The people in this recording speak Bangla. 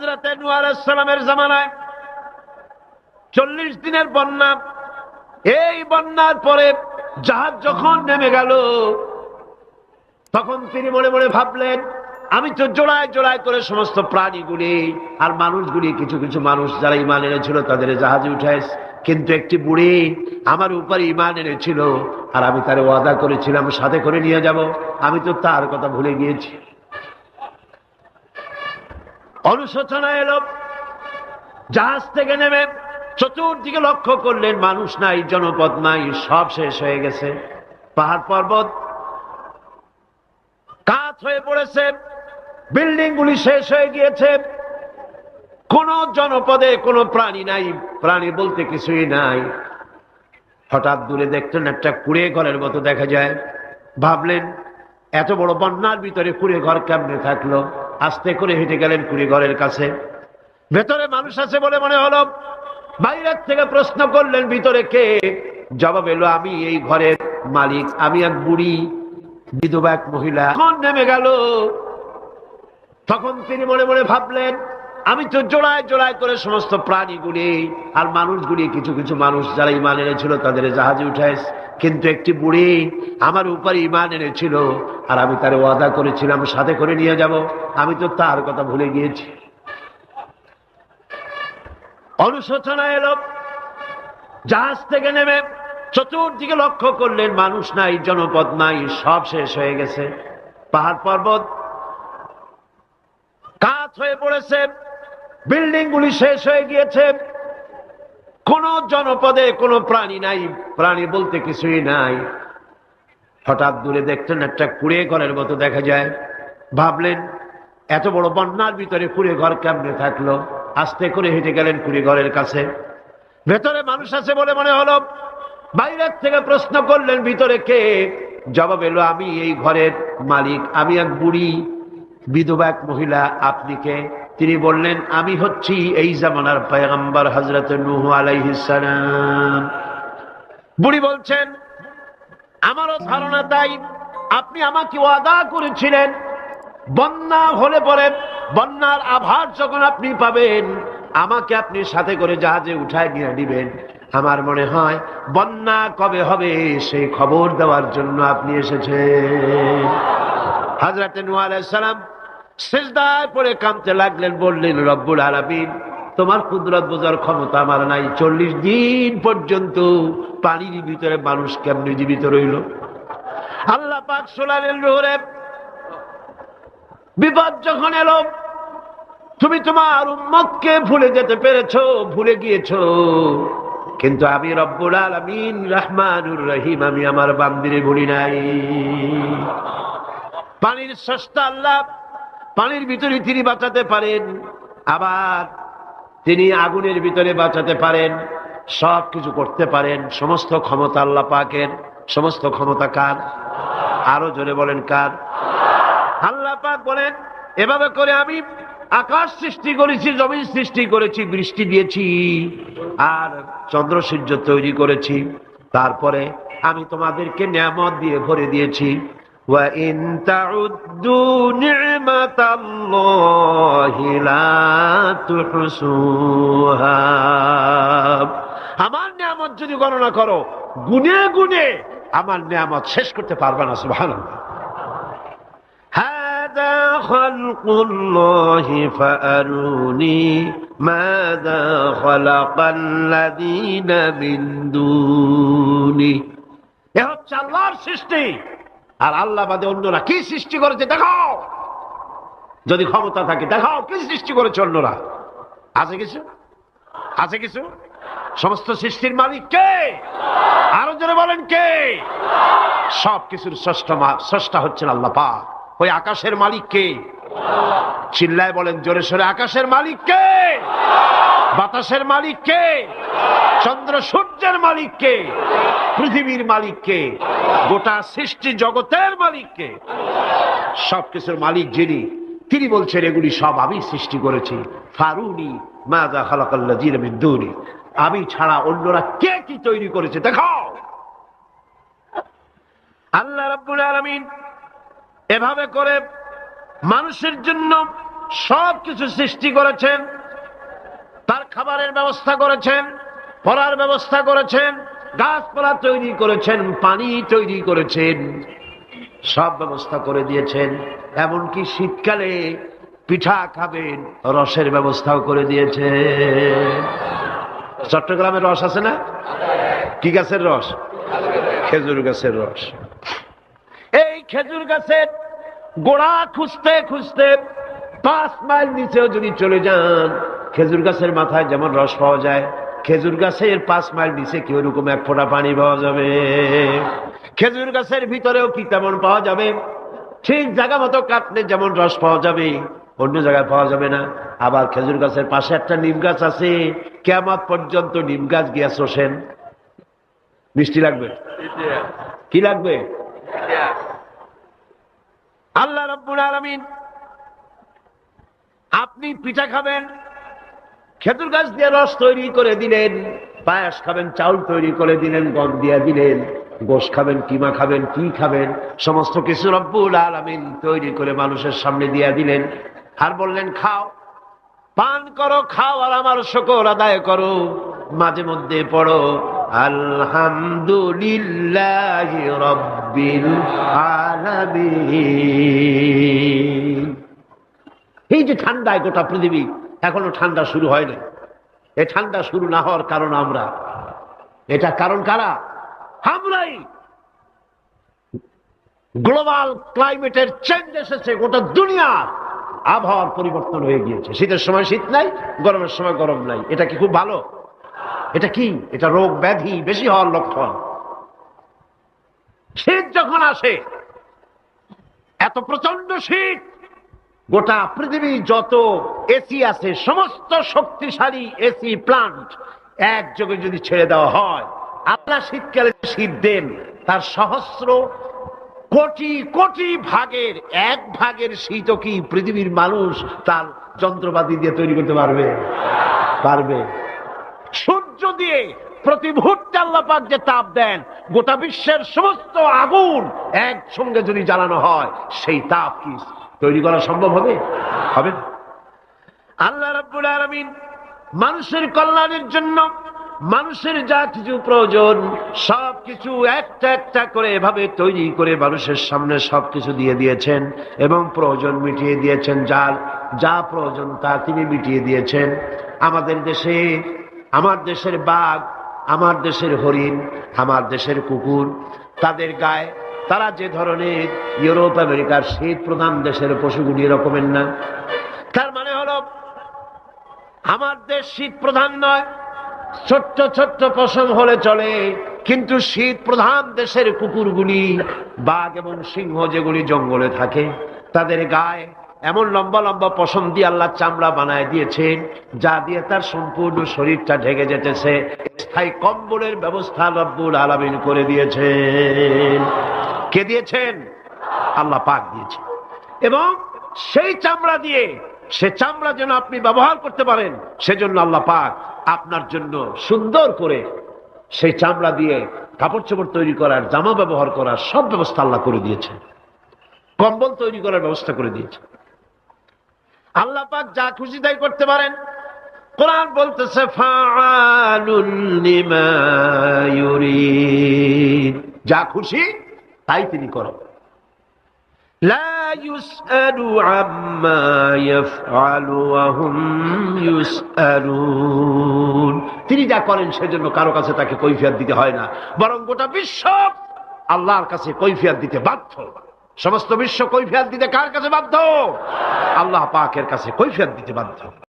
হাজরাতে নুয়ালামের জামানায় চল্লিশ দিনের বন্যা। এই বন্যার পরে জাহাজ যখন নেমে গেল, তখন তিনি মনে মনে ভাবলেন, আমি তো জোড়ায় জোড়ায় করে সমস্ত প্রাণীগুলি আর মানুষগুলি, কিছু কিছু মানুষ যারা ইমান এনেছিল তাদের জাহাজে উঠায় কিন্তু একটি বুড়ি আমার উপরে ইমান এনেছিল আর আমি তার ওয়াদা করেছিলাম, সাথে করে নিয়ে যাব। আমি তো তার কথা ভুলে গিয়েছি। অনুশোচনা এলো। জাহাজ থেকে নেমে চতুর্দিকে লক্ষ্য করলেন মানুষ নাই, জনপদ নাই, সব শেষ হয়ে গেছে। পাহাড় পর্বত কাত হয়ে পড়েছে বিল্ডিং গুলি শেষ হয়ে গিয়েছে। কোন জনপদে কোনো প্রাণী নাই, প্রাণী বলতে কিছুই নাই। হঠাৎ দূরে দেখলেন একটা কুড়ে ঘরের মতো দেখা যায়। ভাবলেন এত বড় বন্যার ভিতরে কুড়ে ঘর কেমনে থাকল? আস্তে করে হেঁটে গেলেন কুড়ে ঘরের কাছে। ভেতরে মানুষ আছে বলে মনে হলো, বাইরের থেকে প্রশ্ন করলেন, ভিতরে কে? জবাব এলো, আমি এই ঘরের মালিক, আমি এক বুড়ি, বিধবা এক মহিলা। এখন নেমে গেল। তখন তিনি মনে মনে ভাবলেন, আমি তো জোড়ায় জোড়ায় করে সমস্ত প্রাণীগুলি আর মানুষগুলি, কিছু কিছু মানুষ যারা ইমান এনেছিল, তাদের জাহাজে উঠায় কিন্তু একটি বুড়ি আমার উপরে ইমান এনেছিল আর আমি তার ওয়াদা করেছিলাম, সাথে করে নিয়ে যাব। আমি তো তার কথা ভুলে গিয়েছি। অনুশোচনা এলো। জাহাজ থেকে নেমে চতুর্দিকে লক্ষ্য করলেন, মানুষ নাই, জনপদ নাই, সব শেষ হয়ে গেছে। পাহাড় পর্বত কাত হয়ে পড়েছে বিল্ডিং গুলি শেষ হয়ে গিয়েছে। কোন জনপদে কোনো প্রাণী নাই। প্রাণী বলতে কিছুই নাই। হঠাৎ দূরে দেখলেন একটা কুড়ে ঘরের মতো দেখা যায়। ভাবলেন, এত বড় বন্যার ভিতরে কুড়ে ঘর কেমনে থাকল? আস্তে করে হেঁটে গেলেন কুড়ি ঘরের কাছে। ভেতরে মানুষ আছে বলে মনে হলো। বাইরের থেকে প্রশ্ন করলেন, ভিতরে কে? জবাব এলো, আমি এই ঘরের মালিক। আমি এক বুড়ি, বিধবা এক মহিলা। আপনি কে? তিনি বললেন, আমি হচ্ছি এই জামানার পয়গম্বর হজরত নুহ আলাইহিসালাম বুড়ি বলছেন, আমারও ধারণা তাই, আপনি আমাকে ওয়াদা করেছিলেন, বন্যা হলে পরে বন্যার আভার যখন আপনি পাবেন, আমাকে আপনি সাথে করে জাহাজে উঠায় নিয়ে নিবেন আমার মনে হয়, বন্যা কবে হবে সেই খবর দেওয়ার জন্য আপনি এসেছেন। হাজরাতে সালাম শেষদায় পরে কামতে লাগলেন, বললেন, রব্বুল আলামিন, তোমার কুদরত বোঝার ক্ষমতা আমার নাই। চল্লিশ দিন পর্যন্ত পানির ভিতরে মানুষ কেমনি জীবিত রইল? আল্লাহ পাক সোলারের রোহরে বিপদ যখন এলো, তুমি তোমার উম্মতকে ভুলে যেতে পেরেছ, ভুলে গিয়েছো। কিন্তু আমি রব্বুল আলামিন, রহমানুর রহিম, আমি আমার বান্দিরে ভুলি নাই। পানির সস্তা আল্লাহ পানির ভিতরে তিনি বাঁচাতে পারেন, আবার তিনি আগুনের ভিতরে বাঁচাতে পারেন, সব কিছু করতে পারেন। সমস্ত ক্ষমতা আল্লাহ পাকের, সমস্ত ক্ষমতা কার? আরও জোরে বলেন কার? আল্লাহ পাক বলেন, এভাবে করে আমি আকাশ সৃষ্টি করেছি, জমিন সৃষ্টি করেছি, বৃষ্টি দিয়েছি, আর চন্দ্র সূর্য তৈরি করেছি। তারপরে আমি তোমাদেরকে নিয়ামত দিয়ে ভরে দিয়েছি। وَإِن تَعُدُّوا نِعْمَةَ اللَّهِ لَا تُحْصُوهَا আমার নিয়ামত যদি গণনা করো গুনে গুনে আমার নিয়ামত শেষ করতে পারবে না সুবহানাল্লাহ هذا خلق الله فأروني ماذا خلق الذين من دونه এ হচ্ছে আল্লাহর সৃষ্টি আর আল্লাহ বাদে অন্যরা কি সৃষ্টি করেছে দেখাও। যদি ক্ষমতা থাকে দেখাও কি সৃষ্টি করেছে অন্যরা। আছে কিছু? আছে কিছু? সমস্ত সৃষ্টির মালিক কে? আরও জোরে বলেন কে? সব কিছুর স্রষ্টা হচ্ছেন আল্লাহ পা ওই আকাশের মালিক কে? চিল্লায় বলেন জোরে সোরে, আকাশের মালিক কে? বাতাসের মালিক কে? চন্দ্র সূর্যের মালিক কে? পৃথিবীর মালিক কে? গোটা সৃষ্টি জগতের মালিক কে? সবকিছুর মালিক যিনি, তিনি বলছেন, এগুলি সব আমি সৃষ্টি করেছি। ফারুনি মাজা খালাকাল্লা জিরমিন দৌড়ি আমি ছাড়া অন্যরা কে কি তৈরি করেছে? দেখাও। আল্লাহ রাব্বুল আলামিন এভাবে করে মানুষের জন্য সব কিছু সৃষ্টি করেছেন। তার খাবারের ব্যবস্থা করেছেন, পড়ার ব্যবস্থা করেছেন, গাছপালা তৈরি করেছেন, পানি তৈরি করেছেন, সব ব্যবস্থা করে দিয়েছেন। এমনকি শীতকালে পিঠা খাবেন, রসের ব্যবস্থাও করে দিয়েছে চট্টগ্রামের রস আছে না? কি গাছের রস? খেজুর গাছের রস। এই খেজুর গাছের গোড়া খুঁজতে খুঁজতে পাঁচ মাইল নিচেও যদি চলে যান খেজুর গাছের মাথায় যেমন রস পাওয়া যায়, খেজুর গাছের পাঁচ মাইল নিচে কি ওরকম এক ফোঁটা পানি পাওয়া যাবে? খেজুর গাছের ভিতরেও কি তেমন পাওয়া যাবে? ঠিক জায়গা মতো কাটলে যেমন রস পাওয়া যাবে, অন্য জায়গায় পাওয়া যাবে না। আবার খেজুর গাছের পাশে একটা নিম গাছ আছে কেমন পর্যন্ত নিম গাছ গিয়া শোষেন। মিষ্টি লাগবে? কি লাগবে? আল্লাহ রব্বুল আলমিন, আপনি পিঠা খাবেন খেজুর গাছ দিয়ে রস তৈরি করে দিলেন, পায়াস খাবেন, চাউল তৈরি করে দিলেন, গম দিয়ে দিলেন, গোশ খাবেন, কিমা খাবেন, কি খাবেন, সমস্ত কিছু রব্বুল আলমিন তৈরি করে মানুষের সামনে দিয়ে দিলেন। আর বললেন, খাও, পান করো, খাও আর আমার শকর আদায় করো, মাঝে মধ্যে পড়ো, আলহামদুলিল্লাহ রব্বিল আলামিন। এই যে ঠান্ডায় গোটা পৃথিবী এখনও ঠান্ডা শুরু হয়নি। এই ঠান্ডা শুরু না হওয়ার কারণ আমরা। এটা কারণ কারা? আমরাই। গ্লোবাল ক্লাইমেটের চেঞ্জ এসেছে, গোটা দুনিয়া আবহাওয়ার পরিবর্তন হয়ে গিয়েছে। শীতের সময় শীত নাই, গরমের সময় গরম নাই। এটা কি খুব ভালো? এটা কি? এটা রোগ ব্যাধি বেশি হওয়ার লক্ষণ। শীত যখন আসে, এত প্রচণ্ড শীত গোটা পৃথিবী যত এসি আছে, সমস্ত শক্তিশালী এসি প্লান্ট একযোগে যদি ছেড়ে দেওয়া হয় আপনার শীতকালে শীত দেন, তার সহস্র কোটি কোটি ভাগের এক ভাগের শীত কি পৃথিবীর মানুষ তার যন্ত্রপাতি দিয়ে তৈরি করতে পারবে? পারবে। সূর্য দিয়ে প্রতি মুহূর্তে আল্লাপাক যে তাপ দেন, গোটা বিশ্বের সমস্ত আগুন একসঙ্গে যদি জ্বালানো হয়, সেই তাপ কি? তৈরি করা সম্ভব হবে? হবে আল্লাহ রাব্বুল আলামিন মানুষের কল্যাণের জন্য মানুষের যা কিছু প্রয়োজন সব কিছু একটা একটা করে এভাবে তৈরি করে মানুষের সামনে সব কিছু দিয়ে দিয়েছেন এবং প্রয়োজন মিটিয়ে দিয়েছেন। যার যা প্রয়োজন তা তিনি মিটিয়ে দিয়েছেন। আমাদের দেশে, আমার দেশের বাঘ, আমার দেশের হরিণ, আমার দেশের কুকুর, তাদের গায়ে তারা যে ধরনের ইউরোপ, আমেরিকার শীত প্রধান দেশের পশুগুলি এরকমের না। তার মানে হলো, আমার দেশ শীত প্রধান নয়, ছোট্ট ছোট্ট পশম হলে চলে, কিন্তু শীত প্রধান দেশের কুকুরগুলি, বাঘ এবং সিংহ যেগুলি জঙ্গলে থাকে, তাদের গায়ে এমন লম্বা লম্বা পশম দিয়ে আল্লাহ চামড়া বানায় দিয়েছেন, যা দিয়ে তার সম্পূর্ণ শরীরটা ঢেকে যেতেছে। স্থায়ী কম্বলের ব্যবস্থা রব্বুল আলামিন করে দিয়েছেন। কে দিয়েছেন? আল্লাহ পাক দিয়েছেন। এবং সেই চামড়া দিয়ে, সে চামড়া যেন আপনি ব্যবহার করতে পারেন, সেজন্য আল্লাহ পাক আপনার জন্য সুন্দর করে সেই চামড়া দিয়ে কাপড় চোপড় তৈরি করার, জামা ব্যবহার করার সব ব্যবস্থা আল্লাহ করে দিয়েছে কম্বল তৈরি করার ব্যবস্থা করে দিয়েছে আল্লাহ পাক যা খুশি তাই করতে পারেন। কোরআন বলতেছে যা খুশি তাই তিনি করো। তিনি যা করেন সেজন্য কারও কাছে তাকে কৈফিয়াত দিতে হয় না। বরং গোটা বিশ্ব আল্লাহর কাছে কৈফিয়াত দিতে বাধ্য। সমস্ত বিশ্ব কৈফিয়াত দিতে কার কাছে বাধ্য? আল্লাহ পাকের কাছে কৈফিয়াত দিতে বাধ্য।